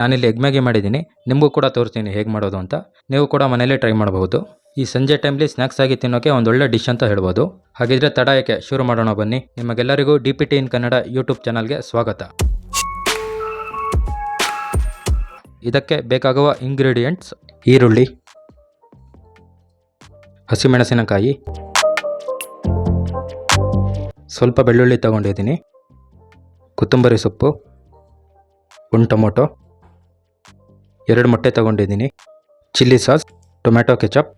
ನಾನಿಲ್ಲಿ egg Maggi ಮಾಡಿದ್ದೀನಿ. ನಿಮಗೂ ಕೂಡ ತೋರಿಸ್ತೀನಿ ಹೇಗೆ ಮಾಡೋದು ಅಂತ. ನೀವು ಕೂಡ ಮನೇಲಿ ಟ್ರೈ ಮಾಡಬಹುದು. ಈ ಸಂಜೆ ಟೈಮ್ಲಿ ಸ್ನ್ಯಾಕ್ಸ್ ಆಗಿ ತಿನ್ನೋಕೆ ಒಂದೊಳ್ಳೆ ಡಿಶ್ ಅಂತ ಹೇಳ್ಬೋದು. ಹಾಗಿದ್ರೆ ತಡ ಯಾಕೆ ಶುರು ಮಾಡೋಣ ಬನ್ನಿ. ನಿಮಗೆಲ್ಲರಿಗೂ D P T in Kannada YouTube ಚಾನಲ್ಗೆ ಸ್ವಾಗತ. ಇದಕ್ಕೆ ಬೇಕಾಗುವ ಇಂಗ್ರೀಡಿಯೆಂಟ್ಸ್ ಈರುಳ್ಳಿ, ಹಸಿಮೆಣಸಿನಕಾಯಿ, ಸ್ವಲ್ಪ ಬೆಳ್ಳುಳ್ಳಿ ತಗೊಂಡಿದ್ದೀನಿ, ಕೊತ್ತಂಬರಿ ಸೊಪ್ಪು ಒಂದು ಟೊಮೊಟೊ ಎರಡು ಮೊಟ್ಟೆ ತಗೊಂಡಿದ್ದೀನಿ. ಚಿಲ್ಲಿ ಸಾಸ್, ಟೊಮ್ಯಾಟೊ ಕೆಚಪ್,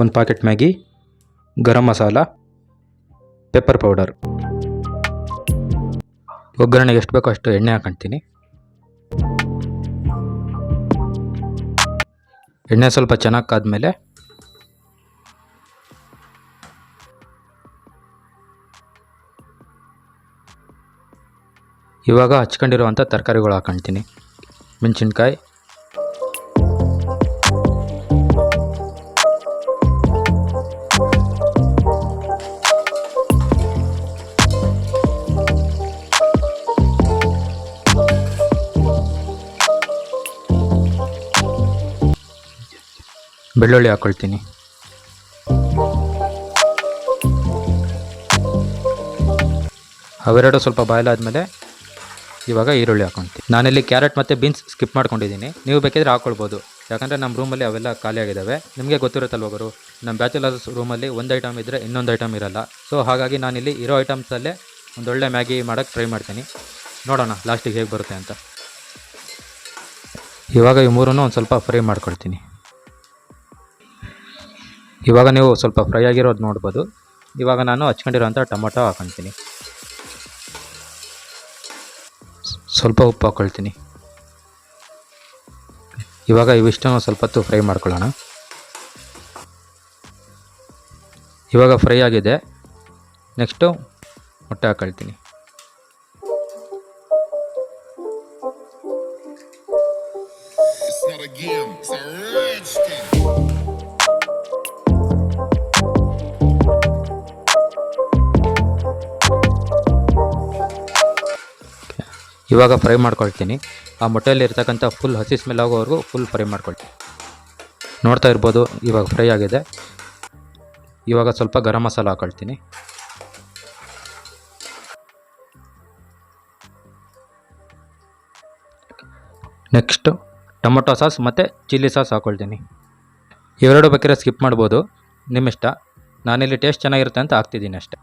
ಒಂದು packet Maggi, garam masala, pepper powder. ಒಗ್ಗರಣೆಗೆ ಎಷ್ಟು ಬೇಕೋ ಅಷ್ಟು ಎಣ್ಣೆ ಹಾಕೊಂತೀನಿ ಎಣ್ಣೆ ಸ್ವಲ್ಪ ಚೆನ್ನಾಗಿ ಕಾದ್ಮೇಲೆ ಇವಾಗ ಹಚ್ಕೊಂಡಿರುವಂಥ ತರಕಾರಿಗಳು ಹಾಕೊಳ್ತೀನಿ ಮೆಣಸಿನ್ಕಾಯಿ. ಬೆಳ್ಳುಳ್ಳಿ ಹಾಕೊಳ್ತೀನಿ ಅವೆರಡು ಸ್ವಲ್ಪ ಬಾಯ್ಲಾದ್ಮೇಲೆ ಇವಾಗ ಈರುಳ್ಳಿ ಹಾಕೊಂತೀವಿ. ನಾನಿಲ್ಲಿ ಕ್ಯಾರೆಟ್ ಮತ್ತು ಬೀನ್ಸ್ ಸ್ಕಿಪ್ ಮಾಡ್ಕೊಂಡಿದ್ದೀನಿ. ನೀವು ಬೇಕಿದ್ರೆ ಹಾಕೊಳ್ಬೋದು. ಯಾಕಂದರೆ ನಮ್ಮ ರೂಮಲ್ಲಿ ಅವೆಲ್ಲ ಖಾಲಿಯಾಗಿದ್ದಾವೆ ನಿಮಗೆ ಗೊತ್ತಿರುತ್ತಲ್ವ ಗುರು, ನಮ್ಮ ಬ್ಯಾಚುಲರ್ಸ್ ರೂಮಲ್ಲಿ ಒಂದು ಐಟಮ್ ಇದ್ದರೆ ಇನ್ನೊಂದು ಐಟಮ್ ಇರಲ್ಲ. ಸೊ ಹಾಗಾಗಿ ನಾನಿಲ್ಲಿ ಇರೋ ಐಟಮ್ಸಲ್ಲೇ ಒಂದೊಳ್ಳೆ ಮ್ಯಾಗಿ ಮಾಡೋಕ್ಕೆ ಟ್ರೈ ಮಾಡ್ತೀನಿ. ನೋಡೋಣ ಲಾಸ್ಟಿಗೆ ಹೇಗೆ ಬರುತ್ತೆ ಅಂತ. ಇವಾಗ ಈ ಮೂರನ್ನು ಒಂದು ಸ್ವಲ್ಪ ಫ್ರೈ ಮಾಡ್ಕೊಳ್ತೀನಿ. ಇವಾಗ ನೀವು ಸ್ವಲ್ಪ ಫ್ರೈ ಆಗಿರೋದು ನೋಡ್ಬೋದು. ಇವಾಗ ನಾನು ಹಚ್ಕೊಂಡಿರೋಂಥ ಟೊಮೊಟೊ ಹಾಕೊಳ್ತೀನಿ ಸ್ವಲ್ಪ ಉಪ್ಪು ಹಾಕ್ಕೊಳ್ತೀನಿ ಇವಾಗ ಇವಿಷ್ಟನ್ನು ಸ್ವಲ್ಪ ಹೊತ್ತು ಫ್ರೈ ಮಾಡ್ಕೊಳ್ಳೋಣ. ಇವಾಗ ಫ್ರೈ ಆಗಿದೆ. ನೆಕ್ಸ್ಟು ಮೊಟ್ಟೆ ಹಾಕೊಳ್ತೀನಿ. ಇವಾಗ ಫ್ರೈ ಮಾಡ್ಕೊಳ್ತೀನಿ. ಆ ಮೊಟ್ಟೆಯಲ್ಲಿ ಇರ್ತಕ್ಕಂಥ ಫುಲ್ ಹಸಿ ಸ್ಮೆಲ್ ಆಗೋವರೆಗೂ ಫುಲ್ ಫ್ರೈ ಮಾಡ್ಕೊಳ್ತೀನಿ. ನೋಡ್ತಾ ಇರ್ಬೋದು, ಇವಾಗ ಫ್ರೈ ಆಗಿದೆ. ಇವಾಗ ಸ್ವಲ್ಪ ಗರಂ ಮಸಾಲ ಹಾಕೊಳ್ತೀನಿ. ನೆಕ್ಸ್ಟ್ ಟೊಮೊಟೊ ಸಾಸ್ ಮತ್ತು ಚಿಲ್ಲಿ ಸಾಸ್ ಹಾಕೊಳ್ತೀನಿ. ಇವೆರಡು ಬೇಕಿರೋ ಸ್ಕಿಪ್ ಮಾಡ್ಬೋದು. ನಿಮ್ಮಿಷ್ಟ. ನಾನಿಲ್ಲಿ ಟೇಸ್ಟ್ ಚೆನ್ನಾಗಿರುತ್ತೆ ಅಂತ ಹಾಕ್ತಿದ್ದೀನಿ ಅಷ್ಟೆ.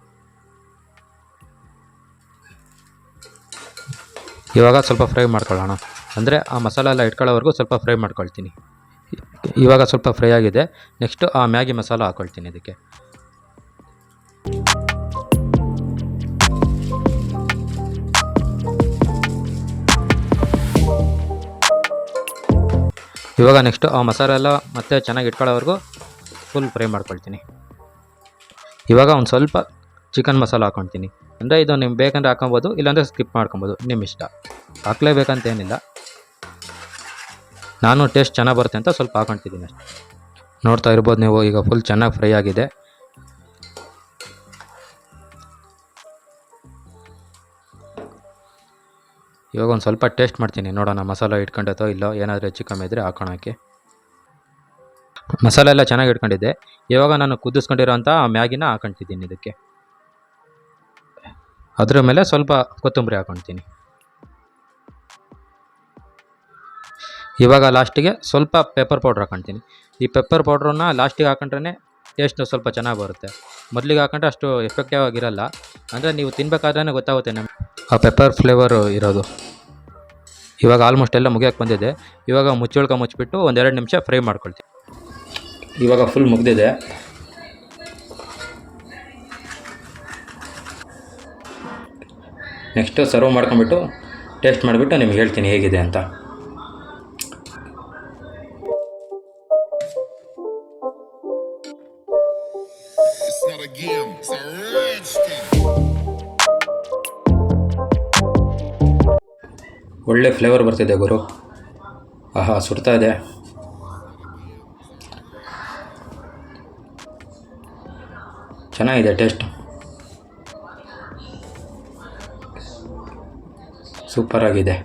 ಇವಾಗ ಸ್ವಲ್ಪ ಫ್ರೈ ಮಾಡ್ಕೊಳ್ಳೋಣ. ಅಂದರೆ ಆ ಮಸಾಲೆ ಎಲ್ಲ ಇಟ್ಕೊಳ್ಳೋವರೆಗೂ ಸ್ವಲ್ಪ ಫ್ರೈ ಮಾಡ್ಕೊಳ್ತೀನಿ. ಇವಾಗ ಸ್ವಲ್ಪ ಫ್ರೈ ಆಗಿದೆ. ನೆಕ್ಸ್ಟು ಆ ಮ್ಯಾಗಿ ಮಸಾಲ ಹಾಕ್ಕೊಳ್ತೀನಿ ಇದಕ್ಕೆ. ಇವಾಗ ನೆಕ್ಸ್ಟು ಆ ಮಸಾಲೆ ಎಲ್ಲ ಮತ್ತೆ ಚೆನ್ನಾಗಿ ಇಟ್ಕೊಳ್ಳೋವರೆಗೂ ಫುಲ್ ಫ್ರೈ ಮಾಡ್ಕೊಳ್ತೀನಿ. ಇವಾಗ ಒಂದು ಸ್ವಲ್ಪ ಚಿಕನ್ ಮಸಾಲ ಹಾಕ್ಕೊಳ್ತೀನಿ ಅಂದರೆ ಇದು ನಿಮ್ಗೆ ಬೇಕಂದ್ರೆ ಹಾಕೊಬೋದು, ಇಲ್ಲಾಂದರೆ ಸ್ಕಿಪ್ ಮಾಡ್ಕೊಬೋದು. ನಿಮ್ಮ ಇಷ್ಟ. ಹಾಕ್ಲೇಬೇಕಂತ ಏನಿಲ್ಲ ನಾನು ಟೇಸ್ಟ್ ಚೆನ್ನಾಗಿ ಬರುತ್ತೆ ಅಂತ ಸ್ವಲ್ಪ ಹಾಕೊಳ್ತಿದ್ದೀನಿ ಅಷ್ಟೇ. ನೋಡ್ತಾ ಇರ್ಬೋದು ನೀವು, ಈಗ ಫುಲ್ ಚೆನ್ನಾಗಿ ಫ್ರೈ ಆಗಿದೆ. ಇವಾಗ ಒಂದು ಸ್ವಲ್ಪ ಟೇಸ್ಟ್ ಮಾಡ್ತೀನಿ. ನೋಡೋಣ ಮಸಾಲ ಇಟ್ಕೊಂಡೈತೋ ಇಲ್ಲೋ, ಏನಾದರೂ ಹೆಚ್ಚು ಕಮ್ಮಿ ಇದ್ದರೆ ಹಾಕೋಣಕ್ಕೆ. ಮಸಾಲೆ ಎಲ್ಲ ಚೆನ್ನಾಗಿ ಇಟ್ಕೊಂಡಿದ್ದೆ. ಇವಾಗ ನಾನು ಕುದಿಸ್ಕೊಂಡಿರೋಂಥ ಮ್ಯಾಗಿನ ಹಾಕೊಂತಿದ್ದೀನಿ ಇದಕ್ಕೆ. ಅದ್ರ ಮೇಲೆ ಸ್ವಲ್ಪ ಕೊತ್ತಂಬರಿ ಹಾಕೊಳ್ತೀನಿ. ಇವಾಗ ಲಾಸ್ಟಿಗೆ ಸ್ವಲ್ಪ ಪೆಪ್ಪರ್ ಪೌಡ್ರ್ ಹಾಕೊಳ್ತೀನಿ. ಈ ಪೆಪ್ಪರ್ ಪೌಡ್ರನ್ನ ಲಾಸ್ಟಿಗೆ ಹಾಕೊಂಡ್ರೆ ಟೇಸ್ಟ್ ಸ್ವಲ್ಪ ಚೆನ್ನಾಗಿ ಬರುತ್ತೆ. ಮೊದಲಿಗೆ ಹಾಕೊಂಡ್ರೆ ಅಷ್ಟು ಎಫೆಕ್ಟಿವ್ ಆಗಿರಲ್ಲ. ಅಂದರೆ ನೀವು ತಿನ್ಬೇಕಾದ್ರೆ ಗೊತ್ತಾಗುತ್ತೆ ನಮಗೆ. ಆ ಪೆಪ್ಪರ್ ಫ್ಲೇವರು ಇರೋದು. ಇವಾಗ ಆಲ್ಮೋಸ್ಟ್ ಎಲ್ಲ ಮುಗಿಯೋಕೆ ಬಂದಿದೆ. ಇವಾಗ ಮುಚ್ಚಳ್ಕ ಮುಚ್ಚಿಬಿಟ್ಟು ಒಂದೆರಡು ನಿಮಿಷ ಫ್ರೈ ಮಾಡ್ಕೊಳ್ತೀನಿ. ಇವಾಗ ಫುಲ್ ಮುಗ್ದಿದೆ. ನೆಕ್ಸ್ಟು ಸರ್ವ್ ಮಾಡ್ಕೊಂಬಿಟ್ಟು ಟೇಸ್ಟ್ ಮಾಡಿಬಿಟ್ಟು ನಿಮ್ಗೆ ಹೇಳ್ತೀನಿ ಹೇಗಿದೆ ಅಂತ. ಒಳ್ಳೆ ಫ್ಲೇವರ್ ಬರ್ತಿದೆ ಗುರು. ಆಹಾ ಸುಡ್ತಾ ಇದೆ. ಚೆನ್ನಾಗಿದೆ ಟೇಸ್ಟ್ ಸೂಪರಾಗಿದೆ